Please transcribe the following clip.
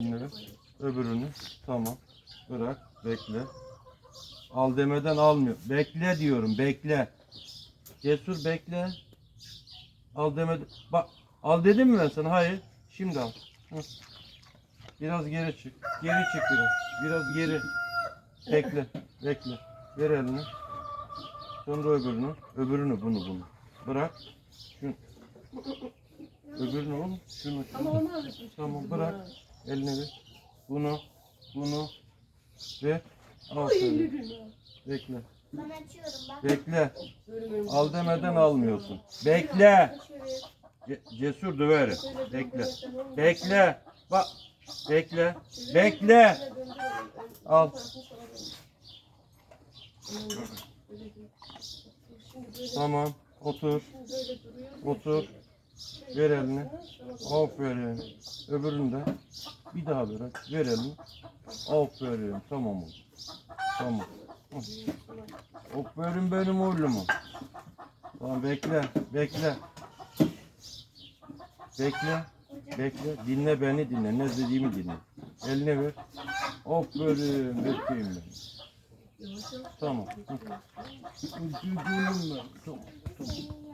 Elini, öbürünü. Tamam. Bırak. Bekle. Al demeden almıyor. Bekle diyorum. Bekle. Cesur bekle. Al demeden. Bak. Al dedim mi ben sana? Hayır. Şimdi al. Hı. Biraz geri çık. Geri çık biraz. Biraz geri. Bekle. Bekle. Ver elini. Sonra öbürünü. Öbürünü bunu bunu. Bırak. Şunu. Öbürünü oğlum. Şunu Ama şunu. ona alışmış. Tamam, bırak. Eline ver. Bunu. Bunu. Ve al şöyle. Bekle. Ben açıyorum bak. Bekle. Al demeden almıyorsun. Bekle. Ce- cesur döverim. Bekle. Bekle. Bak. Bekle. Bekle. Al. Tamam. Otur. Otur. Ver elini. Aferin. Öbürünü de. Bir daha hadi. Ver elini. Aferin. Tamam oğlum. Tamam. Hı. Aferin benim oğluma. Tamam bekle. Bekle. Bekle. Bekle. Dinle beni dinle. Ne dediğimi dinle. Eline ver. Aferin. Bekleyin beni. Tamam. Hı. Ben. Tamam. Tamam.